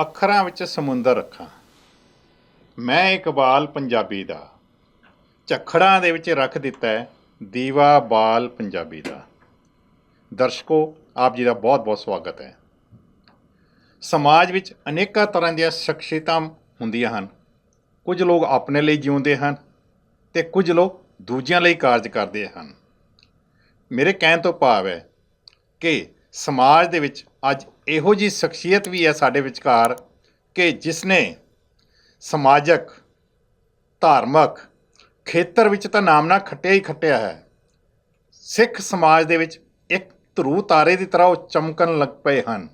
ਅੱਖਰਾਂ ਵਿੱਚ ਸਮੁੰਦਰ ਰੱਖਾਂ। ਮੈਂ ਇਕਬਾਲ ਪੰਜਾਬੀ ਦਾ। ਝੱਖੜਾਂ ਦੇ ਵਿੱਚ ਰੱਖ ਦਿੱਤਾ ਹੈ ਦੀਵਾ ਬਾਲ ਪੰਜਾਬੀ ਦਾ। ਦਰਸ਼ਕੋ, ਆਪ ਜੀ ਦਾ ਬਹੁਤ ਬਹੁਤ ਸਵਾਗਤ ਹੈ। ਸਮਾਜ ਵਿੱਚ ਅਨੇਕਾਂ ਤਰ੍ਹਾਂ ਦੀਆਂ ਸ਼ਖਸੀਅਤਾਂ ਹੁੰਦੀਆਂ ਹਨ। ਕੁਝ ਲੋਕ ਆਪਣੇ ਲਈ ਜਿਉਂਦੇ ਹਨ ਤੇ ਕੁਝ ਲੋਕ ਦੂਜਿਆਂ ਲਈ ਕਾਰਜ ਕਰਦੇ ਹਨ। ਮੇਰੇ ਕਹਿਣ ਤੋਂ ਭਾਵ ਹੈ ਕਿ ਸਮਾਜ ਦੇ ਵਿੱਚ ਅੱਜ ਇਹੋ ਜੀ ਸ਼ਖਸੀਅਤ ਵੀ ਹੈ ਸਾਡੇ ਵਿਚਕਾਰ ਕਿ ਜਿਸ ਨੇ ਸਮਾਜਿਕ, ਧਾਰਮਿਕ ਖੇਤਰ ਵਿੱਚ ਤਾਂ ਨਾਮ ਨਾ ਖੱਟਿਆ ਹੀ ਖੱਟਿਆ ਹੈ। ਸਿੱਖ ਸਮਾਜ ਦੇ ਵਿੱਚ ਇੱਕ ਧਰੂ ਤਾਰੇ ਦੀ ਤਰ੍ਹਾਂ ਉਹ ਚਮਕਣ ਲੱਗ ਪਏ ਹਨ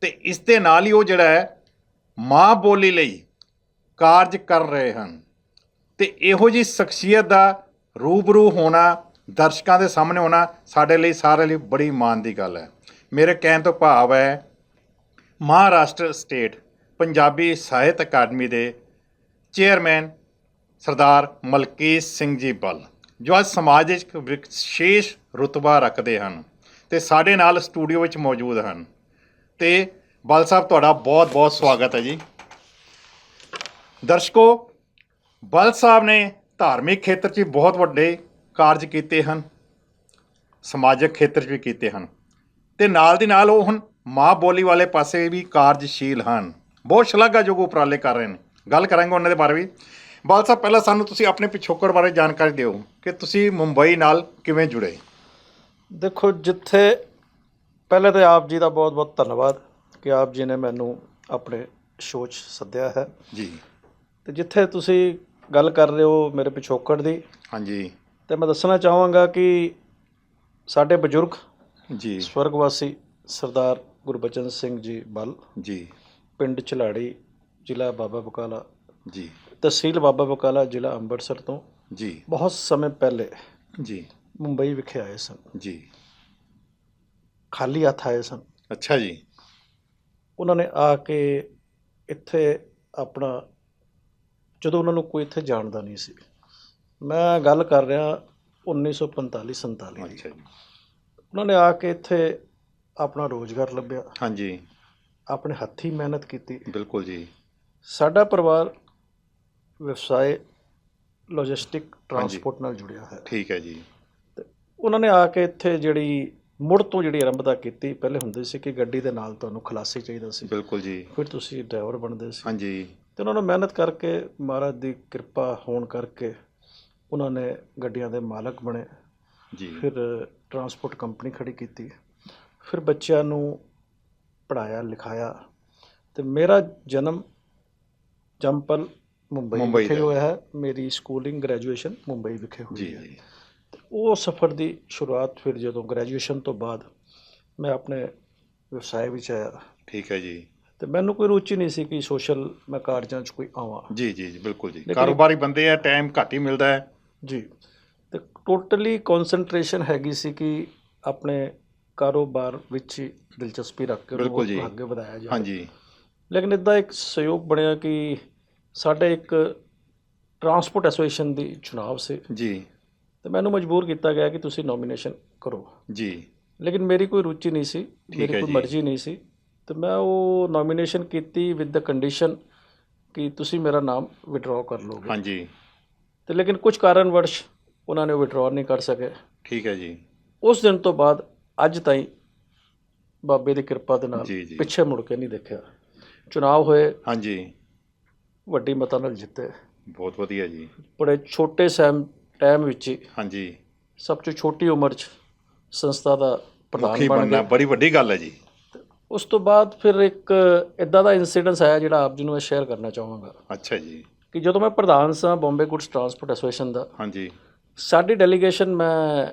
ਤੇ ਇਸ ਦੇ ਨਾਲ ਹੀ ਉਹ ਜਿਹੜਾ ਹੈ ਮਾਂ ਬੋਲੀ ਲਈ ਕਾਰਜ ਕਰ ਰਹੇ ਹਨ ਤੇ ਇਹੋ ਜੀ ਸ਼ਖਸੀਅਤ ਦਾ ਰੂਬਰੂ ਹੋਣਾ ਦਰਸ਼ਕਾਂ ਦੇ ਸਾਹਮਣੇ ਹੋਣਾ ਸਾਡੇ ਲਈ, ਸਾਰੇ ਲਈ ਬੜੀ ਮਾਣ ਦੀ ਗੱਲ ਹੈ। ਮੇਰੇ ਕਹਿਣ ਤੋਂ ਭਾਵ ਹੈ, ਮਹਾਰਾਸ਼ਟਰ ਸਟੇਟ ਪੰਜਾਬੀ ਸਾਹਿਤ ਅਕਾਡਮੀ ਦੇ ਚੇਅਰਮੈਨ ਸਰਦਾਰ ਮਲਕੀਤ ਸਿੰਘ ਜੀ ਬਲ ਜੋ ਅੱਜ ਸਮਾਜ ਵਿੱਚ ਇੱਕ ਵਿਸ਼ੇਸ਼ ਰੁਤਬਾ ਰੱਖਦੇ ਹਨ ਤੇ ਸਾਡੇ ਨਾਲ ਸਟੂਡੀਓ ਵਿੱਚ ਮੌਜੂਦ ਹਨ। ਤੇ ਬਲ ਸਾਹਿਬ, ਤੁਹਾਡਾ ਬਹੁਤ ਬਹੁਤ ਸਵਾਗਤ ਹੈ ਜੀ। ਦਰਸ਼ਕੋ, ਬਲ ਸਾਹਿਬ ਨੇ ਧਾਰਮਿਕ ਖੇਤਰ 'ਚ ਬਹੁਤ ਵੱਡੇ ਕਾਰਜ ਕੀਤੇ ਹਨ ਸਮਾਜਿਕ ਖੇਤਰ 'ਚ ਵੀ ਕੀਤੇ ਹਨ। ਤੇ ਨਾਲ ਦੀ ਨਾਲ ਉਹ ਹੁਣ ਮਾਂ ਬੋਲੀ ਵਾਲੇ ਪਾਸੇ ਵੀ ਕਾਰਜਸ਼ੀਲ ਹਨ। ਬਹੁਤ ਸ਼ਲਾਘਾਯੋਗ ਉਪਰਾਲੇ ਕਰ ਰਹੇ ਨੇ। ਗੱਲ ਕਰਾਂਗੇ ਉਹਨਾਂ ਦੇ ਬਾਰੇ ਵੀ। ਬਲ ਸਾਹਿਬ ਪਹਿਲਾਂ ਸਾਨੂੰ ਤੁਸੀਂ ਆਪਣੇ ਪਿਛੋਕੜ ਬਾਰੇ ਜਾਣਕਾਰੀ ਦਿਓ ਕਿ ਤੁਸੀਂ ਮੁੰਬਈ ਨਾਲ ਕਿਵੇਂ ਜੁੜੇ? ਦੇਖੋ ਜਿੱਥੇ ਪਹਿਲੇ ਤਾਂ ਆਪ ਜੀ ਦਾ ਬਹੁਤ ਬਹੁਤ ਧੰਨਵਾਦ ਕਿ ਆਪ ਜੀ ਨੇ ਮੈਨੂੰ ਆਪਣੇ ਸ਼ੋਅ 'ਚ ਸੱਦਿਆ ਹੈ। ਜੀ। ਤੇ ਜਿੱਥੇ ਤੁਸੀਂ ਗੱਲ ਕਰ ਰਹੇ ਹੋ ਮੇਰੇ ਪਿਛੋਕੜ ਦੀ ਹਾਂਜੀ। ਤੇ ਮੈਂ ਦੱਸਣਾ ਚਾਹਾਂਗਾ ਕਿ ਸਾਡੇ ਬਜ਼ੁਰਗ ਜੀ। ਸਵਰਗਵਾਸੀ ਸਰਦਾਰ ਗੁਰਬਚਨ ਸਿੰਘ ਜੀ ਬਲ ਜੀ। ਪਿੰਡ ਝਲਾੜੀ ਜ਼ਿਲ੍ਹਾ ਬਾਬਾ ਬਕਾਲਾ ਜੀ। ਤਹਿਸੀਲ ਬਾਬਾ ਬਕਾਲਾ ਜ਼ਿਲ੍ਹਾ ਅੰਮ੍ਰਿਤਸਰ ਤੋਂ ਜੀ। ਬਹੁਤ ਸਮੇਂ ਪਹਿਲੇ ਜੀ। ਮੁੰਬਈ ਵਿਖੇ ਆਏ ਸਨ। ਜੀ। ਖਾਲੀ ਹੱਥ ਆਏ ਸਨ। ਅੱਛਾ ਜੀ। ਉਹਨਾਂ ਨੇ ਆ ਕੇ ਇੱਥੇ ਆਪਣਾ ਜਦੋਂ ਉਹਨਾਂ ਨੂੰ ਕੋਈ ਇੱਥੇ ਜਾਣਦਾ ਨਹੀਂ ਸੀ। ਮੈਂ ਗੱਲ ਕਰ ਰਿਹਾ 1945 47 ਦੀ। ਅੱਛਾ ਜੀ। ਉਹਨਾਂ ਨੇ ਆ ਕੇ ਇੱਥੇ ਆਪਣਾ ਰੋਜ਼ਗਾਰ ਲੱਭਿਆ। ਹਾਂਜੀ। ਆਪਣੇ ਹੱਥੀਂ ਮਿਹਨਤ ਕੀਤੀ। ਬਿਲਕੁਲ ਜੀ। ਸਾਡਾ ਪਰਿਵਾਰ ਵਿਵਸਾਏ ਲੌਜਿਸਟਿਕ ਟਰਾਂਸਪੋਰਟ ਨਾਲ ਜੁੜਿਆ ਹੈ ਠੀਕ ਹੈ ਜੀ। ਤੇ ਉਹਨਾਂ ਨੇ ਆ ਕੇ ਇੱਥੇ ਜਿਹੜੀ ਮੁੜ ਤੋਂ ਜਿਹੜੀ ਆਰੰਭਤਾ ਕੀਤੀ ਪਹਿਲੇ ਹੁੰਦੇ ਸੀ ਕਿ ਗੱਡੀ ਦੇ ਨਾਲ ਤੁਹਾਨੂੰ ਖਲਾਸੀ ਚਾਹੀਦਾ ਸੀ। ਬਿਲਕੁਲ ਜੀ। ਫਿਰ ਤੁਸੀਂ ਡਰਾਈਵਰ ਬਣਦੇ ਸੀ। ਹਾਂਜੀ। ਤੇ ਉਹਨਾਂ ਨੇ ਮਿਹਨਤ ਕਰਕੇ ਮਹਾਰਾਜ ਦੀ ਕਿਰਪਾ ਹੋਣ ਕਰਕੇ ਉਹਨਾਂ ਨੇ ਗੱਡੀਆਂ ਦੇ ਮਾਲਕ ਬਣੇ। ਜੀ। ਫਿਰ ਟਰਾਂਸਪੋਰਟ ਕੰਪਨੀ ਖੜੀ ਕੀਤੀ। ਫਿਰ ਬੱਚਿਆਂ ਨੂੰ ਪੜਾਇਆ ਲਿਖਾਇਆ ਤੇ ਮੇਰਾ ਜਨਮ ਜੰਪਲ ਮੁੰਬਈ ਵਿਖੇ। ਹੋਇਆ ਹੈ। ਮੇਰੀ ਸਕੂਲਿੰਗ ਗ੍ਰੈਜੂਏਸ਼ਨ ਮੁੰਬਈ ਵਿਖੇ ਹੋਈ ਹੈ। ਜੀ। ਉਹ ਸਫ਼ਰ ਦੀ ਸ਼ੁਰੂਆਤ ਫਿਰ ਜਦੋਂ ਗ੍ਰੈਜੂਏਸ਼ਨ ਤੋਂ ਬਾਅਦ ਮੈਂ ਆਪਣੇ ਵਿਵਸਾਏ ਵਿੱਚ ਆਇਆ। ਠੀਕ ਹੈ ਜੀ। ਤੇ ਮੈਨੂੰ ਕੋਈ ਰੁਚੀ ਨਹੀਂ ਸੀ ਕਿ ਸੋਸ਼ਲ ਮੈਂ ਕਾਰਜਾਂ 'ਚ ਕੋਈ ਆਵਾਂ। ਜੀ ਜੀ ਜੀ ਬਿਲਕੁਲ ਜੀ। ਕਾਰੋਬਾਰੀ ਬੰਦੇ ਆ ਟਾਈਮ ਘੱਟ ਹੀ ਮਿਲਦਾ ਹੈ। ਜੀ। ਤੇ ਟੋਟਲੀ ਕਨਸੈਂਟਰੇਸ਼ਨ ਹੈਗੀ ਸੀ ਕਿ ਆਪਣੇ ਕਾਰੋਬਾਰ ਵਿੱਚ ਹੀ ਦਿਲਚਸਪੀ ਰੱਖ ਕੇ ਬਿਲਕੁਲ ਜੀ। ਅੱਗੇ ਵਧਾਇਆ ਜਾਵੇ। ਹਾਂਜੀ। ਲੇਕਿਨ ਇਦਾਂ ਇੱਕ ਸਹਿਯੋਗ ਬਣਿਆ ਕਿ ਸਾਡੇ ਇੱਕ ਟਰਾਂਸਪੋਰਟ ਐਸੋਸੀਏਸ਼ਨ ਦੀ ਚੁਣਾਵ ਸੀ। ਜੀ। ਤੇ ਮੈਨੂੰ ਮਜਬੂਰ ਕੀਤਾ ਗਿਆ ਕਿ ਤੁਸੀਂ ਨੋਮੀਨੇਸ਼ਨ ਕਰੋ। ਜੀ। ਲੇਕਿਨ ਮੇਰੀ ਕੋਈ ਰੁਚੀ ਨਹੀਂ ਸੀ ਹੈ ਮੇਰੀ ਕੋਈ ਜੀ। ਮਰਜ਼ੀ ਨਹੀਂ ਸੀ। ਤੇ ਮੈਂ ਉਹ ਨੋਮੀਨੇਸ਼ਨ ਕੀਤੀ ਵਿਦ ਦ ਕੰਡੀਸ਼ਨ ਕਿ ਤੁਸੀਂ ਮੇਰਾ ਨਾਮ ਵਿਡਰਾਅ ਕਰ ਲਓਗੇ ਹਾਂਜੀ। ਤੇ ਲੇਕਿਨ ਕੁਝ ਕਾਰਨਵਸ਼ ਉਹਨਾਂ ਨੇ ਵਿਡਰਾਅ ਨਹੀਂ ਕਰ ਸਕੇ। ਠੀਕ ਹੈ ਜੀ। ਉਸ ਦਿਨ ਤੋਂ ਬਾਅਦ ਅੱਜ ਤਾਈਂ ਬਾਬੇ ਦੀ ਕਿਰਪਾ ਦੇ ਨਾਲ ਜੀ, ਜੀ। ਪਿੱਛੇ ਮੁੜ ਕੇ ਨਹੀਂ ਦੇਖਿਆ। ਚੁਣਾਵ ਹੋਏ। ਹਾਂਜੀ। ਵੱਡੀ ਮਤਾਂ ਨਾਲ ਜਿੱਤੇ। ਬਹੁਤ ਵਧੀਆ ਜੀ। ਬੜੇ ਛੋਟੇ ਸੈਮ ਟਾਈਮ ਵਿੱਚ ਹੀ ਹਾਂਜੀ। ਸਭ ਤੋਂ ਛੋਟੀ ਉਮਰ 'ਚ ਸੰਸਥਾ ਦਾ ਪ੍ਰਧਾਨ ਬਣ ਬਣਨਾ ਗਏ। ਬੜੀ ਵੱਡੀ ਗੱਲ ਹੈ ਜੀ। ਉਸ ਤੋਂ ਬਾਅਦ ਫਿਰ ਇੱਕ ਇਦਾਂ ਦਾ ਇਨਸੀਡੈਂਸ ਆਇਆ ਜਿਹੜਾ ਆਪ ਜੀ ਨੂੰ ਮੈਂ ਸ਼ੇਅਰ ਕਰਨਾ ਚਾਹਾਂਗਾ। ਅੱਛਾ ਜੀ। ਕਿ ਜਦੋਂ ਮੈਂ ਪ੍ਰਧਾਨ ਸਾਂ ਬੰਬੇ ਗੁੱਡਸ ਟਰਾਂਸਪੋਰਟ ਐਸੋਸੀਏਸ਼ਨ ਦਾ ਹਾਂਜੀ। ਸਾਡੀ ਡੈਲੀਗੇਸ਼ਨ ਮੈਂ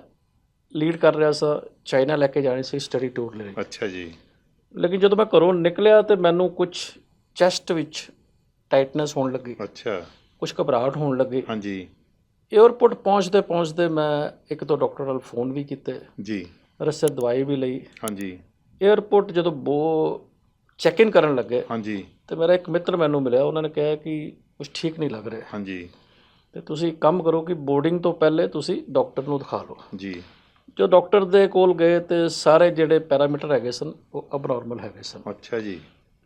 ਲੀਡ ਕਰ ਰਿਹਾ ਸਾਂ ਚਾਈਨਾ ਲੈ ਕੇ ਜਾਣੀ ਸੀ ਸਟੱਡੀ ਟੂਰ ਲਈ। ਅੱਛਾ ਜੀ। ਲੇਕਿਨ ਜਦੋਂ ਮੈਂ ਘਰੋਂ ਨਿਕਲਿਆ ਤੇ ਮੈਨੂੰ ਕੁਝ ਚੈਸਟ ਵਿੱਚ ਟਾਈਟਨੈਸ ਹੋਣ ਲੱਗੀ। ਅੱਛਾ। ਕੁਝ ਘਬਰਾਹਟ ਹੋਣ ਲੱਗੀ। ਹਾਂਜੀ। ਏਅਰਪੋਰਟ ਪਹੁੰਚਦੇ ਪਹੁੰਚਦੇ ਮੈਂ ਇੱਕ ਦੋ ਡਾਕਟਰ ਨਾਲ ਫੋਨ ਵੀ ਕੀਤੇ। ਜੀ। ਰਸਤੇ ਦਵਾਈ ਵੀ ਲਈ। ਹਾਂਜੀ। ਏਅਰਪੋਰਟ ਜਦੋਂ ਬੋ ਚੈੱਕ ਇਨ ਕਰਨ ਲੱਗੇ ਹਾਂਜੀ। ਤੇ ਮੇਰਾ ਇੱਕ ਮਿੱਤਰ ਮੈਨੂੰ ਮਿਲਿਆ। ਉਹਨਾਂ ਨੇ ਕਿਹਾ ਕਿ ਕੁਝ ਠੀਕ ਨਹੀਂ ਲੱਗ ਰਿਹਾ। ਹਾਂਜੀ। ਤੇ ਤੁਸੀਂ ਕੰਮ ਕਰੋ ਕਿ ਬੋਰਡਿੰਗ ਤੋਂ ਪਹਿਲੇ ਤੁਸੀਂ ਡਾਕਟਰ ਨੂੰ ਦਿਖਾ ਲਓ। ਜੀ। ਜੋ ਡਾਕਟਰ ਦੇ ਕੋਲ ਗਏ ਤੇ ਸਾਰੇ ਜਿਹੜੇ ਪੈਰਾਮੀਟਰ ਹੈਗੇ ਸਨ ਉਹ ਅਬਨੋਰਮਲ ਹੈਗੇ ਸਨ। ਅੱਛਾ ਜੀ।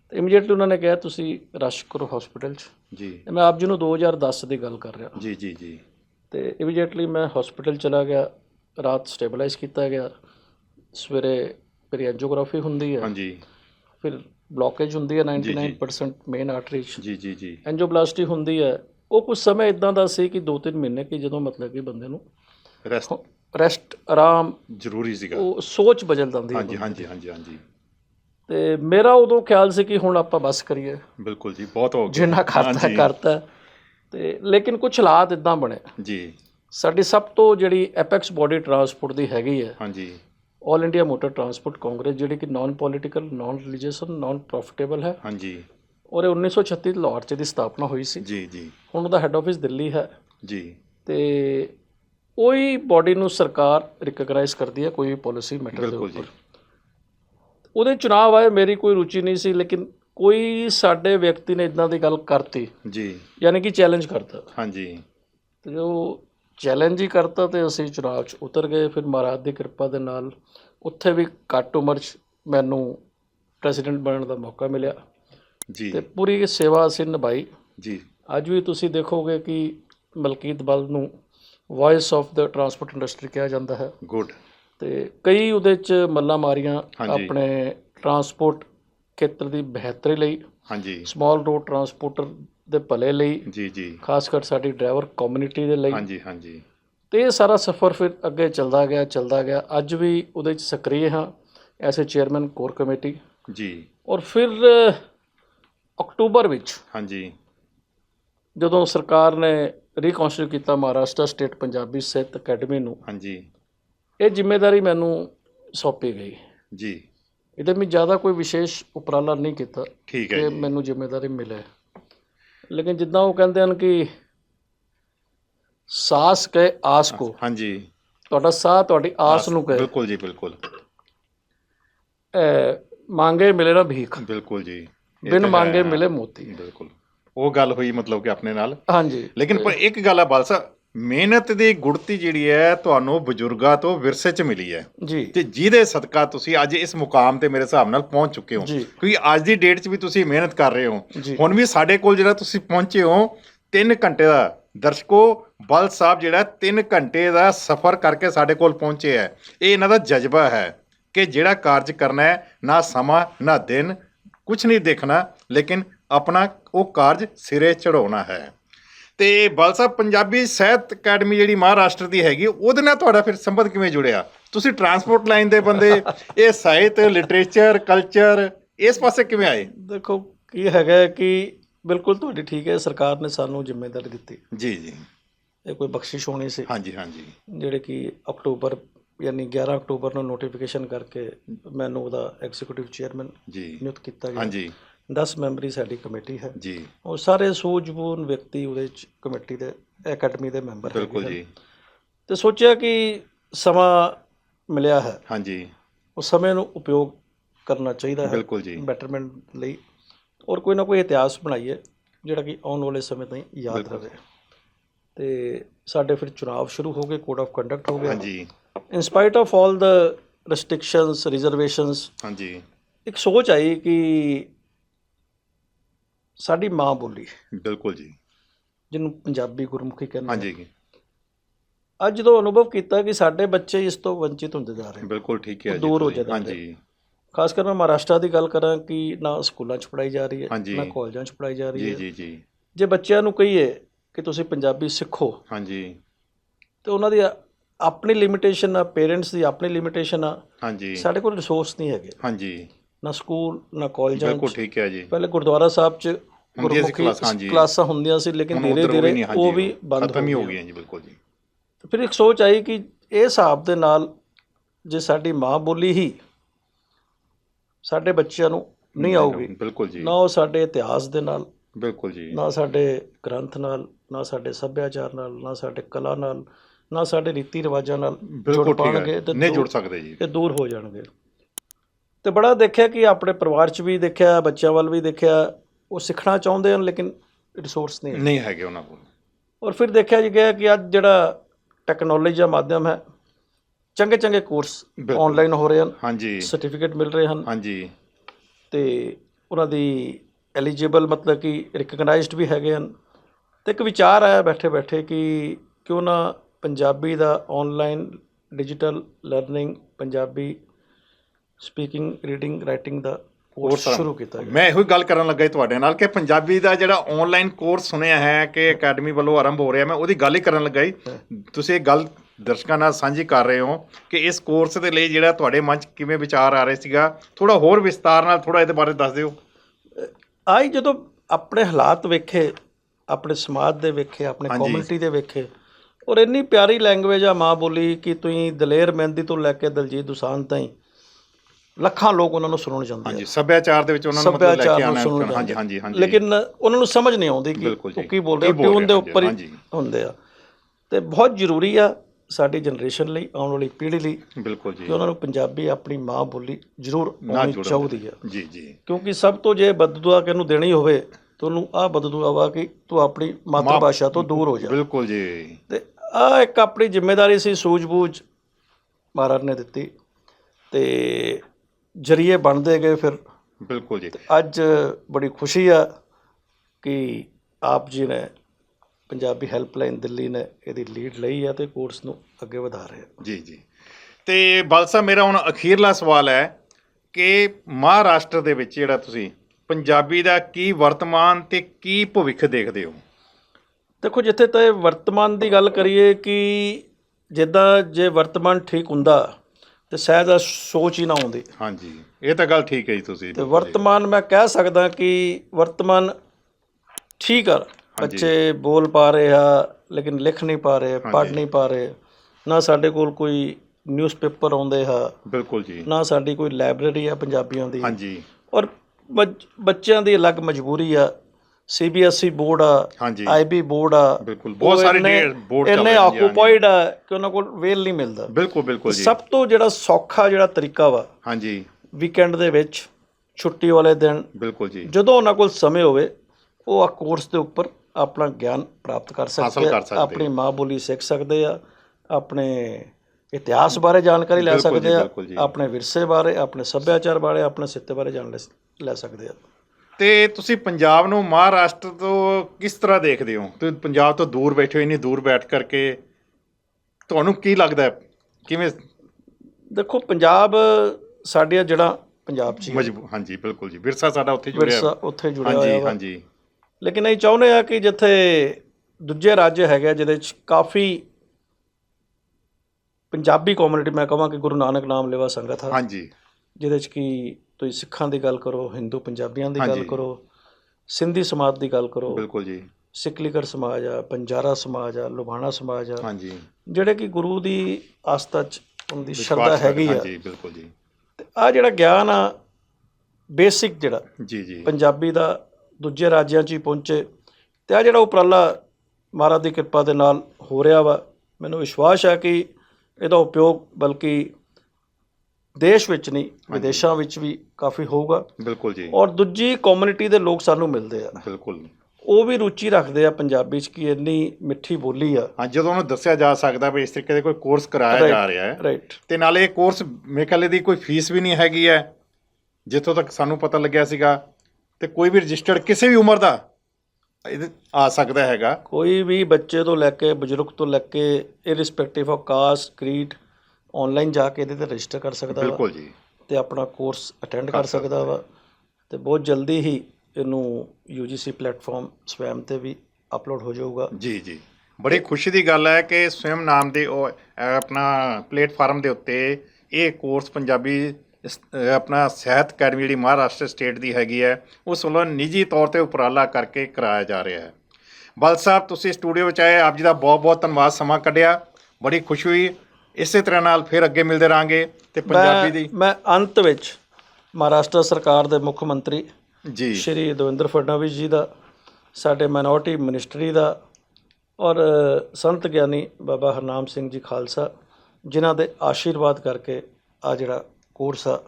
ਤੇ ਇਮੀਡੀਏਟਲੀ ਉਹਨਾਂ ਨੇ ਕਿਹਾ ਤੁਸੀਂ ਰਸ਼ ਕਰੋ ਹਸਪੀਟਲ 'ਚ। ਜੀ। ਤੇ ਮੈਂ ਆਪ ਜੀ ਨੂੰ 2010 ਦੀ ਗੱਲ ਕਰ ਰਿਹਾ। ਜੀ ਜੀ ਜੀ। ਤੇ ਇਮੀਡੀਏਟਲੀ ਮੈਂ ਹਸਪੀਟਲ ਚਲਾ ਗਿਆ। ਰਾਤ ਸਟੇਬਲਾਈਜ਼ ਕੀਤਾ ਗਿਆ। ਸਵੇਰੇ ਫਿਰ ਐਂਜੀਓਗ੍ਰਾਫੀ ਹੁੰਦੀ ਹੈ। ਹਾਂਜੀ। ਫਿਰ ਬਲੋਕੇਜ ਹੁੰਦੀ ਹੈ ਜੀ, ਜੀ। 99% ਮੇਨ ਆਰਟਰੀ 'ਚ ਜੀ ਜੀ ਜੀ। ਐਂਜੀਓਪਲਾਸਟੀ ਹੁੰਦੀ ਹੈ। ਉਹ ਕੁਝ ਸਮੇਂ ਇਦਾਂ ਦਾ ਸੀ ਕਿ 2-3 ਮਹੀਨੇ ਕਿ ਜਦੋਂ ਮਤਲਬ ਕਿ ਬੰਦੇ ਨੂੰ ਰੈਸਟ ਰੈਸਟ ਆਰਾਮ ਜ਼ਰੂਰੀ ਸੀਗਾ। ਉਹ ਸੋਚ ਬਦਲ ਜਾਂਦੀ ਹੈ ਹਾਂਜੀ ਹਾਂਜੀ ਹਾਂਜੀ ਹਾਂਜੀ। ਤੇ ਮੇਰਾ ਉਦੋਂ ਖਿਆਲ ਸੀ ਕਿ ਹੁਣ ਆਪਾਂ ਬਸ ਕਰੀਏ। ਬਿਲਕੁਲ ਜੀ ਬਹੁਤ ਹੋ ਗਿਆ। ਜਿੰਨਾ ਕਰਤਾ ਕਰਤਾ। ਤੇ ਲੇਕਿਨ ਕੁਝ ਹਾਲਾਤ ਇਦਾਂ ਬਣੇ। ਜੀ। ਸਾਡੀ ਸਭ ਤੋਂ ਜਿਹੜੀ ਐਪੈਕਸ ਬਾਡੀ ਟਰਾਂਸਪੋਰਟ ਦੀ ਹੈਗੀ ਹੈ ਹਾਂਜੀ। All India motor transport congress ਜਿਹੜੀ ਕਿ non political non religious non profitable ਹੈ। ਹਾਂਜੀ। ਔਰ ਇਹ 1936 ਲਾਹੌਰ 'ਚ ਦੀ ਸਥਾਪਨਾ ਹੋਈ ਸੀ। ਜੀ ਜੀ। ਹੁਣ ਉਹਦਾ ਹੈੱਡ ਆਫਿਸ ਦਿੱਲੀ ਹੈ। ਜੀ। ਤੇ ਉਹੀ ਬਾਡੀ ਨੂੰ ਸਰਕਾਰ ਰਿਕਗਨਾਈਜ਼ ਕਰਦੀ ਹੈ ਕੋਈ ਵੀ ਪਾਲਿਸੀ ਮੈਟਰ ਦੇ। ਉੱਪਰ। ਉਹਦੇ ਚੁਣਾਵ ਆਏ ਮੇਰੀ ਕੋਈ ਰੁਚੀ ਨਹੀਂ ਸੀ ਲੇਕਿਨ ਕੋਈ ਸਾਡੇ ਵਿਅਕਤੀ ਨੇ ਇਦਾਂ ਦੀ ਗੱਲ ਕਰਤੀ। ਜੀ। ਯਾਨੀ ਕਿ ਚੈਲੰਜ ਕਰਤਾ। ਹਾਂਜੀ। ਤੇ ਜੋ ਚੈਲੰਜ ਹੀ ਕਰਤਾ ਤੇ ਅਸੀਂ ਚੁਣਾਵ 'ਚ ਉਤਰ ਗਏ। ਫਿਰ ਮਹਾਰਾਜ ਦੀ ਕਿਰਪਾ ਦੇ ਨਾਲ ਉੱਥੇ ਵੀ ਘੱਟ ਉਮਰ 'ਚ ਮੈਨੂੰ ਪ੍ਰੈਜ਼ੀਡੈਂਟ ਬਣਨ ਦਾ ਮੌਕਾ ਮਿਲਿਆ। ਜੀ। ਤੇ ਪੂਰੀ ਸੇਵਾ ਅਸੀਂ ਨਿਭਾਈ। ਜੀ। ਅੱਜ ਵੀ ਤੁਸੀਂ ਦੇਖੋਗੇ ਕਿ ਮਲਕੀਤ ਬਲ ਨੂੰ voice of the transport industry ਕਿਹਾ ਜਾਂਦਾ ਹੈ। ਗੁੱਡ ਤੇ ਕਈ ਉਹਦੇ 'ਚ ਮੱਲਾਂ ਮਾਰੀਆਂ। ਆਪਣੇ ਟਰਾਂਸਪੋਰਟ ਖੇਤਰ ਦੀ ਬਿਹਤਰੀ ਲਈ। ਹਾਂਜੀ। ਸਮਾਲ ਰੋਡ ਟਰਾਂਸਪੋਰਟਰ ਦੇ ਭਲੇ ਲਈ ਜੀ ਜੀ। ਖਾਸ ਕਰ ਸਾਡੀ ਡਰਾਈਵਰ ਕਮਿਊਨਿਟੀ ਦੇ ਲਈ। ਹਾਂਜੀ ਹਾਂਜੀ। ਤੇ ਇਹ ਸਾਰਾ ਸਫ਼ਰ ਫਿਰ ਅੱਗੇ ਚੱਲਦਾ ਗਿਆ ਚੱਲਦਾ ਗਿਆ। ਅੱਜ ਵੀ ਉਹਦੇ 'ਚ ਸਕਰੀਏ ਹਾਂ ਐਸੇ ਚੇਅਰਮੈਨ ਕੋਰ ਕਮੇਟੀ ਜੀ। ਔਰ ਫਿਰ ਅਕਤੂਬਰ ਵਿੱਚ ਹਾਂਜੀ। ਜਦੋਂ ਸਰਕਾਰ ਨੇ ਰੀਕਨਸਟਰਕਟ ਕੀਤਾ ਮਹਾਰਾਸ਼ਟਰ ਸਟੇਟ ਪੰਜਾਬੀ ਸਾਹਿਤ ਅਕੈਡਮੀ ਨੂੰ ਹਾਂਜੀ। ਇਹ ਜ਼ਿੰਮੇਵਾਰੀ ਮੈਨੂੰ ਸੌਂਪੀ ਗਈ। ਜੀ। ਇਹਦੇ ਵਿੱਚ ਜ਼ਿਆਦਾ ਕੋਈ ਵਿਸ਼ੇਸ਼ ਉਪਰਾਲਾ ਨਹੀਂ ਕੀਤਾ ਠੀਕ ਹੈ ਕਿ ਜੀ। ਮੈਨੂੰ ਜ਼ਿੰਮੇਵਾਰੀ ਮਿਲੇ ਲੇਕਿਨ ਜਿੱਦਾਂ ਉਹ ਕਹਿੰਦੇ ਹਨ ਕਿ ਸਾਸ ਕਹੇ ਆਸ ਕੋ। ਹਾਂਜੀ। ਤੁਹਾਡਾ ਸਾਹ ਤੁਹਾਡੀ ਆਸ ਨੂੰ ਕਹੇ। ਬਿਲਕੁਲ ਜੀ ਬਿਲਕੁਲ। ਮੰਗੇ ਮਿਲੇ ਨਾ ਭੀਖ। ਬਿਲਕੁਲ ਜੀ। ਬਿਨ ਮੰਗੇ। ਮਿਲੇ ਮੋਤੀ। ਬਿਲਕੁਲ। ਉਹ ਗੱਲ ਹੋਈ ਮਤਲਬ ਕਿ ਆਪਣੇ ਨਾਲ। ਹਾਂਜੀ। ਲੇਕਿਨ ਪਰ ਇੱਕ ਗੱਲ ਆ ਬਾਲਸਾ ਮਿਹਨਤ ਦੀ ਗੁੜਤੀ ਜਿਹੜੀ ਹੈ ਤੁਹਾਨੂੰ ਬਜ਼ੁਰਗਾਂ ਤੋਂ ਵਿਰਸੇ 'ਚ ਮਿਲੀ ਹੈ। ਜੀ। ਤੇ ਜਿਹਦੇ ਸਦਕਾ ਤੁਸੀਂ ਅੱਜ ਇਸ ਮੁਕਾਮ ਤੇ ਮੇਰੇ ਹਿਸਾਬ ਨਾਲ ਪਹੁੰਚ ਚੁੱਕੇ ਹੋ। ਜੀ। ਕਿਉਂਕਿ ਅੱਜ ਦੀ ਡੇਟ 'ਚ ਵੀ ਤੁਸੀਂ ਮਿਹਨਤ ਕਰ ਰਹੇ ਹੋ। ਜੀ। ਹੁਣ ਵੀ ਸਾਡੇ ਕੋਲ ਜਿਹੜਾ ਤੁਸੀਂ ਪਹੁੰਚੇ ਹੋ 3 ਘੰਟੇ ਦਾ। ਦਰਸ਼ਕੋ ਬਲ ਸਾਹਿਬ ਜਿਹੜਾ 3 ਘੰਟੇ ਦਾ ਸਫ਼ਰ ਕਰਕੇ ਸਾਡੇ ਕੋਲ ਪਹੁੰਚੇ ਹੈ। ਇਹ ਇਹਨਾਂ ਦਾ ਜਜ਼ਬਾ ਹੈ ਕਿ ਜਿਹੜਾ ਕਾਰਜ ਕਰਨਾ ਹੈ ਨਾ ਸਮਾਂ ਨਾ ਦਿਨ ਕੁਝ ਨਹੀਂ ਦੇਖਣਾ ਲੇਕਿਨ ਆਪਣਾ ਉਹ ਕਾਰਜ ਸਿਰੇ ਚੜਾਉਣਾ ਹੈ। ਤੇ ਬਲ ਸਾਹਿਬ ਪੰਜਾਬੀ ਸਾਹਿਤ ਅਕੈਡਮੀ ਜਿਹੜੀ ਮਹਾਰਾਸ਼ਟਰ ਦੀ ਹੈਗੀ ਉਹਦੇ ਨਾਲ ਤੁਹਾਡਾ ਫਿਰ ਸੰਬੰਧ ਕਿਵੇਂ ਜੁੜਿਆ? ਤੁਸੀਂ ਟਰਾਂਸਪੋਰਟ ਲਾਈਨ ਦੇ ਬੰਦੇ ਇਹ ਸਾਹਿਤ ਲਿਟਰੇਚਰ ਕਲਚਰ ਇਸ ਪਾਸੇ ਕਿਵੇਂ ਆਏ? ਦੇਖੋ ਕੀ ਹੈਗਾ ਕਿ ਬਿਲਕੁਲ ਤੁਹਾਡੀ ਠੀਕ ਹੈ ਸਰਕਾਰ ਨੇ ਸਾਨੂੰ ਜ਼ਿੰਮੇਵਾਰੀ ਦਿੱਤੀ। ਜੀ ਜੀ। ਇਹ ਕੋਈ ਬਖਸ਼ਿਸ਼ ਹੋਣੀ ਸੀ। ਹਾਂਜੀ ਹਾਂਜੀ। ਜਿਹੜੇ ਕਿ ਅਕਤੂਬਰ ਯਾਨੀ 11 ਅਕਤੂਬਰ ਨੂੰ ਨੋਟੀਫਿਕੇਸ਼ਨ ਕਰਕੇ ਮੈਨੂੰ ਉਹਦਾ ਐਗਜ਼ੀਕਿਊਟਿਵ ਚੇਅਰਮੈਨ ਜੀ। ਨਿਯੁਕਤ ਕੀਤਾ ਗਿਆ। ਹਾਂਜੀ। 10 ਮੈਂਬਰੀ ਸਾਡੀ ਕਮੇਟੀ ਹੈ। ਜੀ। ਉਹ ਸਾਰੇ ਸੂਝਬੂਝ ਵਿਅਕਤੀ ਉਹਦੇ ਚ ਕਮੇਟੀ ਦੇ ਅਕੈਡਮੀ ਦੇ ਮੈਂਬਰ ਬਿਲਕੁਲ ਜੀ। ਤੇ ਸੋਚਿਆ ਕਿ ਸਮਾਂ ਮਿਲਿਆ ਹੈ। ਹਾਂਜੀ। ਉਸ ਸਮੇਂ ਨੂੰ ਉਪਯੋਗ ਕਰਨਾ ਚਾਹੀਦਾ ਹੈ। ਬਿਲਕੁਲ ਜੀ। ਬੈਟਰਮੈਂਟ ਲਈ ਔਰ ਕੋਈ ਨਾ ਕੋਈ ਇਤਿਹਾਸ ਬਣਾਈਏ ਜਿਹੜਾ ਕਿ ਆਉਣ ਵਾਲੇ ਸਮੇਂ ਤਾਈਂ ਯਾਦ। ਰਹੇ। ਤੇ ਸਾਡੇ ਫਿਰ ਚੁਣਾਵ ਸ਼ੁਰੂ ਹੋ ਗਏ ਕੋਡ ਆਫ ਕੰਡਕਟ ਹੋ ਗਿਆ। ਹਾਂਜੀ। In spite of all the restrictions reservations ਹਾਂਜੀ। ਇੱਕ ਸੋਚ ਆਈ ਕਿ ਸਾਡੀ ਮਾਂ ਬੋਲੀ ਬਿਲਕੁਲ ਜੀ। ਜਿਹਨੂੰ ਪੰਜਾਬੀ ਗੁਰਮੁਖੀ ਕਹਿੰਦੇ। ਹਾਂਜੀ ਅੱਜ ਜਦੋਂ ਅਨੁਭਵ ਕੀਤਾ ਕਿ ਸਾਡੇ ਬੱਚੇ ਇਸ ਤੋਂ ਵੰਚਿਤ ਹੁੰਦੇ ਜਾ ਰਹੇ ਨੇ ਬਿਲਕੁਲ ਠੀਕ ਹੈ ਜੀ ਦੂਰ ਹੋ। ਜਾਂਦੇ ਹਾਂਜੀ। ਖਾਸ ਕਰ ਮੈਂ ਮਹਾਰਾਸ਼ਟਰ ਦੀ ਗੱਲ ਕਰਾਂ ਕਿ ਨਾ ਸਕੂਲਾਂ 'ਚ ਪੜ੍ਹਾਈ ਜਾ ਰਹੀ ਹੈ। ਨਾ ਕਾਲਜਾਂ 'ਚ ਪੜ੍ਹਾਈ ਜਾ ਰਹੀ ਜੀ ਹੈ। ਜੀ ਜੀ। ਜੇ ਬੱਚਿਆਂ ਨੂੰ ਕਹੀਏ ਕਿ ਤੁਸੀਂ ਪੰਜਾਬੀ ਸਿੱਖੋ ਹਾਂਜੀ। ਤੇ ਉਹਨਾਂ ਦੀ ਆਪਣੀ ਲਿਮਿਟੇਸ਼ਨ ਆ ਪੇਰੈਂਟਸ ਦੀ ਆਪਣੀ ਲਿਮਿਟੇਸ਼ਨ ਆ ਹਾਂਜੀ। ਸਾਡੇ ਕੋਲ ਰਿਸੋਰਸ ਨਹੀਂ ਹੈਗੇ। ਹਾਂਜੀ। ਨਾ ਸਕੂਲ ਨਾ ਕਾਲਜਾਂ ਬਿਲਕੁਲ ਠੀਕ ਹੈ ਜੀ। ਪਹਿਲੇ ਗੁਰਦੁਆਰਾ ਸਾਹਿਬ 'ਚ ਗੁਰਮੁਖੀ ਕਲਾਸਾਂ, ਹਾਂਜੀ। ਕਲਾਸਾਂ ਹੁੰਦੀਆਂ ਸੀ ਲੇਕਿਨ ਧੀਰੇ ਧੀਰੇ ਉਹ ਵੀ ਬੰਦ ਖਤਮ ਹੀ ਹੋ ਗਈਆਂ। ਜੀ ਬਿਲਕੁਲ ਜੀ ਫਿਰ ਇੱਕ ਸੋਚ ਆਈ ਕਿ ਇਹ ਹਿਸਾਬ ਦੇ ਨਾਲ ਜੇ ਸਾਡੀ ਮਾਂ ਬੋਲੀ ਹੀ ਸਾਡੇ ਬੱਚਿਆਂ ਨੂੰ ਨਹੀਂ ਆਊਗੀ ਬਿਲਕੁਲ ਜੀ ਨਾ ਉਹ ਸਾਡੇ ਇਤਿਹਾਸ ਦੇ ਨਾਲ ਬਿਲਕੁਲ ਜੀ ਨਾ ਸਾਡੇ ਗ੍ਰੰਥ ਨਾਲ ਨਾ ਸਾਡੇ ਸੱਭਿਆਚਾਰ ਨਾਲ ਨਾ ਸਾਡੇ ਕਲਾ ਨਾਲ ਨਾ ਸਾਡੇ ਰੀਤੀ ਰਿਵਾਜਾਂ ਨਾਲ ਬਿਲਕੁਲ ਜੁੜ ਪਾਣਗੇ ਤੇ ਨਹੀਂ ਜੁੜ ਸਕਦੇ ਜੀ ਇਹ ਦੂਰ ਹੋ ਜਾਣਗੇ ਤੇ ਬੜਾ ਦੇਖਿਆ ਕਿ ਆਪਣੇ ਪਰਿਵਾਰ 'ਚ ਵੀ ਦੇਖਿਆ ਬੱਚਿਆਂ ਵੱਲ ਵੀ ਦੇਖਿਆ ਉਹ ਸਿੱਖਣਾ ਚਾਹੁੰਦੇ ਹਨ ਲੇਕਿਨ ਰਿਸੋਰਸ ਨਹੀਂ ਹੈ। ਨਹੀਂ ਹੈਗੇ ਉਹਨਾਂ ਕੋਲ। ਔਰ ਫਿਰ ਦੇਖਿਆ ਜੀ ਗਿਆ ਕਿ ਅੱਜ ਜਿਹੜਾ ਟੈਕਨੋਲੋਜੀ ਦਾ ਮਾਧਿਅਮ ਹੈ ਚੰਗੇ ਚੰਗੇ ਕੋਰਸ। ਆਨਲਾਈਨ ਹੋ ਰਹੇ ਹਨ ਹਾਂਜੀ। ਸਰਟੀਫਿਕੇਟ ਮਿਲ ਰਹੇ ਹਨ। ਹਾਂਜੀ। ਤੇ ਉਹਨਾਂ ਦੀ ਐਲੀਜੀਬਲ ਮਤਲਬ ਕਿ ਰਿਕਗਨਾਈਜ਼ਡ ਵੀ ਹੈਗੇ ਹਨ। ਤੇ ਇੱਕ ਵਿਚਾਰ ਆਇਆ ਬੈਠੇ ਬੈਠੇ ਕਿ ਕਿਉਂ ਨਾ ਪੰਜਾਬੀ ਦਾ online digital learning Punjabi speaking reading writing ਦਾ ਕੋਰਸ ਸ਼ੁਰੂ ਕੀਤਾ ਮੈਂ ਇਹੋ ਹੀ ਗੱਲ ਕਰਨ ਲੱਗਾ ਤੁਹਾਡੇ ਨਾਲ ਕਿ ਪੰਜਾਬੀ ਦਾ ਜਿਹੜਾ ਆਨਲਾਈਨ ਕੋਰਸ ਸੁਣਿਆ ਹੈ ਕਿ ਅਕੈਡਮੀ ਵੱਲੋਂ ਆਰੰਭ ਹੋ ਰਿਹਾ ਮੈਂ ਉਹਦੀ ਗੱਲ ਹੀ ਕਰਨ ਲੱਗਾ ਤੁਸੀਂ ਇਹ ਗੱਲ ਦਰਸ਼ਕਾਂ ਨਾਲ ਸਾਂਝੀ ਕਰ ਰਹੇ ਹੋ ਕਿ ਇਸ ਕੋਰਸ ਦੇ ਲਈ ਜਿਹੜਾ ਤੁਹਾਡੇ ਮਨ 'ਚ ਕਿਵੇਂ ਵਿਚਾਰ ਆ ਰਹੇ ਸੀਗਾ ਥੋੜਾ ਹੋਰ ਵਿਸਤਾਰ ਨਾਲ ਥੋੜਾ ਇਹਦੇ ਬਾਰੇ ਦੱਸ ਦਿਓ। ਆਈ ਜਦੋਂ ਆਪਣੇ ਹਾਲਾਤ ਵੇਖੇ ਆਪਣੇ ਸਮਾਜ ਦੇ ਵੇਖੇ ਆਪਣੇ। ਕਮਿਊਨਿਟੀ ਦੇ ਵੇਖੇ ਔਰ ਇੰਨੀ ਪਿਆਰੀ ਲੈਂਗੁਏਜ ਆ ਮਾਂ ਬੋਲੀ ਕਿ ਤੁਸੀਂ ਦਲੇਰ ਮਹਿੰਦੀ ਤੋਂ ਲੈ ਕੇ ਦਲਜੀਤ ਦੋਸਾਂਝ ਤਾਈਂ ਲੱਖਾਂ ਲੋਕ ਉਹਨਾਂ ਨੂੰ ਸੁਣਨ ਜਾਂਦੇ ਆ। ਹਾਂਜੀ ਸੱਭਿਆਚਾਰ ਦੇ ਵਿੱਚ ਉਹਨਾਂ ਨੂੰ ਮਤਲਬ ਲੈ ਕੇ ਜਾਂਦੇ ਹਾਂਜੀ ਹਾਂਜੀ ਹਾਂਜੀ। ਲੇਕਿਨ ਉਹਨਾਂ ਨੂੰ ਸਮਝ ਨਹੀਂ ਆਉਂਦੀ ਕਿ। ਉਹ ਕੀ ਬੋਲ ਰਹੇ ਟਿਊਨ ਦੇ ਉੱਪਰ। ਹੁੰਦੇ ਆ। ਤੇ ਬਹੁਤ ਜ਼ਰੂਰੀ ਆ ਸਾਡੀ ਜਨਰੇਸ਼ਨ ਲਈ ਆਉਣ ਵਾਲੀ ਪੀੜ੍ਹੀ ਲਈ ਬਿਲਕੁਲ ਜੀ। ਕਿ ਉਹਨਾਂ ਨੂੰ ਪੰਜਾਬੀ ਆਪਣੀ ਮਾਂ ਬੋਲੀ ਜ਼ਰੂਰ ਆਉਣੀ ਚਾਹੀਦੀ ਆ। ਜੀ ਜੀ। ਕਿਉਂਕਿ ਸਭ ਤੋਂ ਜੇ ਬਦਦੁਆ ਕਿਹਨੂੰ ਦੇਣੀ ਹੋਵੇ ਤੁਹਾਨੂੰ ਆਹ ਬਦਦੁਆ ਵਾ ਕਿ ਤੂੰ ਆਪਣੀ ਮਾਤਰ ਭਾਸ਼ਾ ਤੋਂ ਦੂਰ ਹੋ ਜਾ। ਬਿਲਕੁਲ ਜੀ। ਤੇ ਆ ਇੱਕ ਆਪਣੀ ਜ਼ਿੰਮੇਵਾਰੀ ਸੀ ਸੂਝ-ਬੂਝ ਮਹਾਰਾਜ ਨੇ ਦਿੱਤੀ। ਤੇ ਜਰੀਏ ਬਣਦੇ ਗਏ ਫਿਰ। ਬਿਲਕੁਲ ਜੀ। ਅੱਜ ਬੜੀ ਖੁਸ਼ੀ ਆ ਕਿ ਆਪ ਜੀ ਨੇ ਪੰਜਾਬੀ ਹੈਲਪਲਾਈਨ ਦਿੱਲੀ ਨੇ ਇਹਦੀ ਲੀਡ ਲਈ ਆ ਤੇ ਕੋਰਸ ਨੂੰ ਅੱਗੇ ਵਧਾ ਰਹੇ ਆ। ਜੀ ਜੀ। ਤੇ ਬਲਸਾ ਮੇਰਾ ਹੁਣ ਅਖੀਰਲਾ ਸਵਾਲ ਹੈ ਕਿ ਮਹਾਰਾਸ਼ਟਰ ਦੇ ਵਿੱਚ ਜਿਹੜਾ ਤੁਸੀਂ ਪੰਜਾਬੀ ਦਾ ਕੀ ਵਰਤਮਾਨ ਤੇ ਕੀ ਭਵਿੱਖ ਦੇਖਦੇ ਹੋ? ਦੇਖੋ ਜਿੱਥੇ ਤਾਂ ਵਰਤਮਾਨ ਦੀ ਗੱਲ ਕਰੀਏ ਕਿ ਜਿੱਦਾਂ ਜੇ ਵਰਤਮਾਨ ਠੀਕ ਹੁੰਦਾ ਤੇ ਸ਼ਾਇਦ ਆ ਸੋਚ ਹੀ ਨਾ ਆਉਂਦੀ। ਹਾਂਜੀ ਇਹ ਤਾਂ ਗੱਲ ਠੀਕ ਹੈ ਜੀ ਤੁਸੀਂ। ਤੇ ਵਰਤਮਾਨ ਮੈਂ ਕਹਿ ਸਕਦਾ ਕਿ ਵਰਤਮਾਨ ਠੀਕ ਆ। ਬੱਚੇ ਬੋਲ ਪਾ ਰਹੇ ਆ ਲੇਕਿਨ ਲਿਖ ਨਹੀਂ ਪਾ ਰਹੇ ਪੜ੍ਹ ਨਹੀਂ ਪਾ ਰਹੇ। ਨਾ ਸਾਡੇ ਕੋਲ ਕੋਈ ਨਿਊਜ਼ਪੇਪਰ ਆਉਂਦੇ ਆ। ਬਿਲਕੁਲ ਜੀ। ਨਾ ਸਾਡੀ ਕੋਈ ਲਾਇਬ੍ਰੇਰੀ ਆ ਪੰਜਾਬੀਆਂ ਦੀ। ਹਾਂਜੀ। ਔਰ ਬੱਚ- ਬੱਚਿਆਂ ਦੀ ਅਲੱਗ ਮਜਬੂਰੀ ਆ। ਸੀਬੀਐਸਈ ਬੋਰਡ ਆ ਹਾਂਜੀ। ਆਈਬੀ ਬੋਰਡ ਆ। ਬਿਲਕੁਲ ਬਹੁਤ ਉਹ ਸਾਰੇ ਇੰਨੇ- ਡੇ- board ਇੰਨੇ ਰਹੇ ਨੇ ਜੀ, ਆਕੂਪਾਈਡ ਆ ਕਿ ਉਹਨਾਂ ਕੋਲ ਵੇਲ ਨਹੀਂ ਮਿਲਦਾ। ਬਿਲਕੁਲ ਬਿਲਕੁਲ ਜੀ। ਸਭ ਤੋਂ ਜਿਹੜਾ ਸੌਖਾ ਜਿਹੜਾ ਤਰੀਕਾ ਵਾ ਹਾਂਜੀ। ਵੀਕਐਂਡ ਦੇ ਵਿੱਚ ਛੁੱਟੀ ਵਾਲੇ ਦਿਨ ਬਿਲਕੁਲ ਜੀ। ਜਦੋਂ ਉਹਨਾਂ ਕੋਲ ਸਮੇਂ ਹੋਵੇ ਉਹ ਆ ਕੋਰਸ ਦੇ ਉੱਪਰ ਆਪਣਾ ਗਿਆਨ ਪ੍ਰਾਪਤ ਕਰ ਹਾਸਲ ਸਕਦੇ ਕਰ ਆ। ਆਪਣੀ ਮਾਂ ਬੋਲੀ ਸਿੱਖ ਸਕਦੇ ਆ ਆਪਣੇ ਇਤਿਹਾਸ ਬਾਰੇ ਜਾਣਕਾਰੀ ਲੈ ਬਿਲਕੁਲ ਜੀ, ਸਕਦੇ ਆ ਬਿਲਕੁਲ ਜੀ। ਆਪਣੇ ਵਿਰਸੇ ਬਾਰੇ ਆਪਣੇ ਸੱਭਿਆਚਾਰ ਬਾਰੇ ਆਪਣੇ ਸਿੱਤੇ ਬਾਰੇ ਜਾਣ ਲੈ- ਲੈ ਸਕਦੇ ਆ। ਤੇ ਤੁਸੀਂ ਪੰਜਾਬ ਨੂੰ ਮਹਾਰਾਸ਼ਟਰ ਤੋਂ ਕਿਸ ਤਰ੍ਹਾਂ ਦੇਖਦੇ ਹੋ? ਤੁਸੀਂ ਪੰਜਾਬ ਤੋਂ ਦੂਰ ਬੈਠੇ ਹੋ ਇੰਨੀ ਦੂਰ ਬੈਠ ਕਰਕੇ ਤੁਹਾਨੂੰ ਕੀ ਲੱਗਦਾ ਹੈ? ਕਿਵੇਂ ਦੇਖੋ ਪੰਜਾਬ ਸਾਡੀਆਂ ਜਿਹੜਾ ਪੰਜਾਬ 'ਚ ਹੀ ਆ। ਮਜਬੂ ਹਾਂਜੀ ਬਿਲਕੁਲ ਜੀ। ਵਿਰਸਾ ਸਾਡਾ ਉੱਥੇ ਜੁੜਿਆ ਵਿਰਸਾ। ਉੱਥੇ ਜੁੜਿਆ ਹੋਇਆ ਹਾਂਜੀ ਵਾ। ਹਾਂਜੀ। ਲੇਕਿਨ ਅਸੀਂ ਚਾਹੁੰਦੇ ਆ ਕਿ ਜਿੱਥੇ ਦੂਜੇ ਰਾਜ ਹੈਗੇ ਜਿਹਦੇ 'ਚ ਕਾਫੀ ਪੰਜਾਬੀ ਕਮਿਊਨਿਟੀ ਮੈਂ ਕਹਾਂ ਕਿ ਗੁਰੂ ਨਾਨਕ ਨਾਮ ਲੈਵਾ ਸੰਗਤ ਹਾਂਜੀ। ਜਿਹਦੇ 'ਚ ਕਿ ਤੁਸੀਂ ਸਿੱਖਾਂ ਦੀ ਗੱਲ ਕਰੋ ਹਿੰਦੂ ਪੰਜਾਬੀਆਂ ਦੀ ਗੱਲ। ਕਰੋ ਸਿੰਧੀ ਸਮਾਜ ਦੀ ਗੱਲ ਕਰੋ ਬਿਲਕੁਲ ਜੀ। ਸਿੱਕਲੀਗਰ ਸਮਾਜ ਆ ਬੰਜਾਰਾ ਸਮਾਜ ਆ ਲੁਬਾਣਾ ਸਮਾਜ ਆ ਹਾਂਜੀ। ਜਿਹੜੇ ਕਿ ਗੁਰੂ ਦੀ ਆਸਥਾ 'ਚ ਉਹਨਾਂ ਦੀ ਵਿਸ਼ਵਾਸ ਸ਼ਰਧਾ ਹੈਗੀ ਆ। ਹਾਂਜੀ ਬਿਲਕੁਲ ਜੀ। ਤੇ ਆ ਜਿਹੜਾ ਗਿਆਨ ਆ ਬੇਸਿਕ ਜਿਹੜਾ ਜੀ ਜੀ। ਪੰਜਾਬੀ ਦਾ ਦੂਜੇ ਰਾਜਿਆਂ 'ਚ ਹੀ ਪਹੁੰਚੇ ਤੇ ਆ ਜਿਹੜਾ ਉਪਰਾਲਾ ਮਹਾਰਾਜ ਦੀ ਕਿਰਪਾ ਦੇ ਨਾਲ ਹੋ ਰਿਹਾ ਵਾ ਮੈਨੂੰ ਵਿਸ਼ਵਾਸ ਹੈ ਕਿ ਇਹਦਾ ਉਪਯੋਗ ਬਲਕਿ ਦੇਸ਼ ਵਿੱਚ ਨਹੀਂ ਵਿਦੇਸ਼ਾਂ ਵਿੱਚ ਵੀ ਕਾਫੀ ਹੋਊਗਾ। ਬਿਲਕੁਲ ਜੀ। ਔਰ ਦੂਜੀ ਕਮਿਊਨਿਟੀ ਦੇ ਲੋਕ ਸਾਨੂੰ ਮਿਲਦੇ ਆ। ਬਿਲਕੁਲ ਉਹ ਵੀ ਰੁਚੀ ਰੱਖਦੇ ਆ ਪੰਜਾਬੀ 'ਚ ਕਿ ਇੰਨੀ ਮਿੱਠੀ ਬੋਲੀ ਆ। ਹਾਂ ਜਦੋਂ ਉਹਨੂੰ ਦੱਸਿਆ ਜਾ ਸਕਦਾ ਵੀ ਇਸ ਤਰੀਕੇ ਦੇ ਕੋਈ ਕੋਰਸ ਕਰਾਇਆ ਜਾ ਰਿਹਾ ਹੈ ਰਾਈਟ ਤੇ ਨਾਲੇ ਇਹ ਕੋਰਸ ਖਿਆਲ ਦੀ ਕੋਈ ਫੀਸ ਵੀ ਨਹੀਂ ਹੈਗੀ ਹੈ। ਜਿੱਥੋਂ ਤੱਕ ਸਾਨੂੰ ਪਤਾ ਲੱਗਿਆ ਸੀਗਾ ਤੇ ਕੋਈ ਵੀ ਰਜਿਸਟਰਡ ਕਿਸੇ ਵੀ ਉਮਰ ਦਾ ਇਹਦੇ ਆ ਸਕਦਾ ਹੈਗਾ। ਕੋਈ ਵੀ ਬੱਚੇ ਤੋਂ ਲੈ ਕੇ ਬਜ਼ੁਰਗ ਤੋਂ ਲੈ ਕੇ irrespective of caste creed online ਜਾ ਕੇ ਇਹਦੇ ਤੇ ਰਜਿਸਟਰ ਕਰ ਸਕਦਾ ਵਾ ਬਿਲਕੁਲ ਜੀ। ਤੇ ਆਪਣਾ ਕੋਰਸ ਅਟੈਂਡ ਕਰ ਸਕਦਾ ਵਾ ਤੇ ਬਹੁਤ ਜਲਦੀ ਹੀ ਇਹਨੂੰ UGC ਪਲੇਟਫਾਰਮ ਸਵੈਮ ਤੇ ਵੀ ਅਪਲੋਡ ਹੋ ਜਾਊਗਾ। ਜੀ ਜੀ। ਬੜੀ ਖੁਸ਼ੀ ਦੀ ਗੱਲ ਹੈ ਕਿ ਸਵਿਮ ਨਾਮ ਦੇ ਉਹ ਆਪਣਾ ਪਲੇਟਫਾਰਮ ਦੇ ਉੱਤੇ ਇਹ ਕੋਰਸ ਪੰਜਾਬੀ ਆਪਣਾ ਸਾਹਿਤ ਅਕੈਡਮੀ ਜਿਹੜੀ ਮਹਾਰਾਸ਼ਟਰ ਸਟੇਟ ਦੀ ਹੈਗੀ ਹੈ ਉਸ ਵੱਲੋਂ ਨਿੱਜੀ ਤੌਰ ਤੇ ਉਪਰਾਲਾ ਕਰਕੇ ਕਰਾਇਆ ਜਾ ਰਿਹਾ ਹੈ। ਬਲ ਸਾਹਿਬ ਤੁਸੀਂ ਸਟੂਡੀਓ ਵਿੱਚ ਆਏ ਆਪ ਜੀ ਦਾ ਬਹੁਤ ਬਹੁਤ ਧੰਨਵਾਦ ਸਮਾਂ ਕੱਢਿਆ। ਬੜੀ ਖੁਸ਼ੀ ਹੋਈ। ਇਸੇ ਤਰ੍ਹਾਂ ਨਾਲ ਫਿਰ ਅੱਗੇ ਮਿਲਦੇ ਰਾਂਗੇ ਤੇ ਪੰਜਾਬੀ ਦੀ ਮੈਂ ਅੰਤ ਵਿੱਚ ਮਹਾਰਾਸ਼ਟਰ ਸਰਕਾਰ ਦੇ ਮੁੱਖ ਮੰਤਰੀ ਜੀ। ਸ਼੍ਰੀ ਦਵਿੰਦਰ ਫਡਨਵੀਸ ਜੀ ਦਾ ਸਾਡੇ ਮਾਈਨੋਰਟੀ ਮਿਨਿਸਟਰੀ ਦਾ ਔਰ ਸੰਤ ਗਿਆਨੀ ਬਾਬਾ ਹਰਨਾਮ ਸਿੰਘ ਜੀ ਖਾਲਸਾ ਜਿਨ੍ਹਾਂ ਦੇ ਆਸ਼ੀਰਵਾਦ ਕਰਕੇ ਆ ਜਿਹੜਾ ਕੋਰਸ ਆ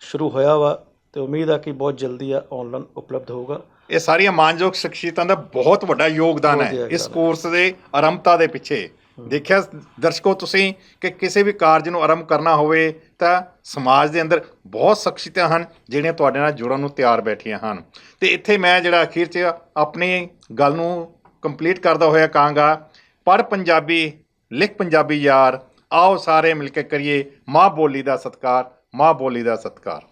ਸ਼ੁਰੂ ਹੋਇਆ ਵਾ ਤੇ ਉਮੀਦ ਆ ਕਿ ਬਹੁਤ ਜਲਦੀ ਆ ਆਨਲਾਈਨ ਉਪਲਬਧ ਹੋਊਗਾ। ਇਹ ਸਾਰੀਆਂ ਮਾਨਯੋਗ ਸ਼ਖਸੀਅਤਾਂ ਦਾ ਬਹੁਤ ਵੱਡਾ ਯੋਗਦਾਨ ਹੈ। ਇਸ ਕੋਰਸ ਦੇ ਆਰੰਭਤਾ ਦੇ ਪਿੱਛੇ ਦੇਖਿਆ ਦਰਸ਼ਕੋ, ਤੁਸੀਂ ਕਿ ਕਿਸੇ ਵੀ ਕਾਰਜ ਨੂੰ ਆਰੰਭ ਕਰਨਾ ਹੋਵੇ ਤਾਂ ਸਮਾਜ ਦੇ ਅੰਦਰ ਬਹੁਤ ਸ਼ਖਸੀਅਤਾਂ ਹਨ, ਜਿਹੜੀਆਂ ਤੁਹਾਡੇ ਨਾਲ ਜੁੜਨ ਨੂੰ ਤਿਆਰ ਬੈਠੀਆਂ ਹਨ। ਤੇ ਇੱਥੇ ਮੈਂ ਜਿਹੜਾ ਅਖੀਰ 'ਚ ਆਪਣੀ ਗੱਲ ਨੂੰ ਕੰਪਲੀਟ ਕਰਦਾ ਹੋਇਆ ਕਹਾਂਗਾ ਪੜ ਪੰਜਾਬੀ, ਲਿਖ ਪੰਜਾਬੀ ਯਾਰ, ਆਓ ਸਾਰੇ ਮਿਲ ਕੇ ਕਰੀਏ ਮਾਂ ਬੋਲੀ ਦਾ ਸਤਿਕਾਰ, ਮਾਂ ਬੋਲੀ ਦਾ ਸਤਿਕਾਰ।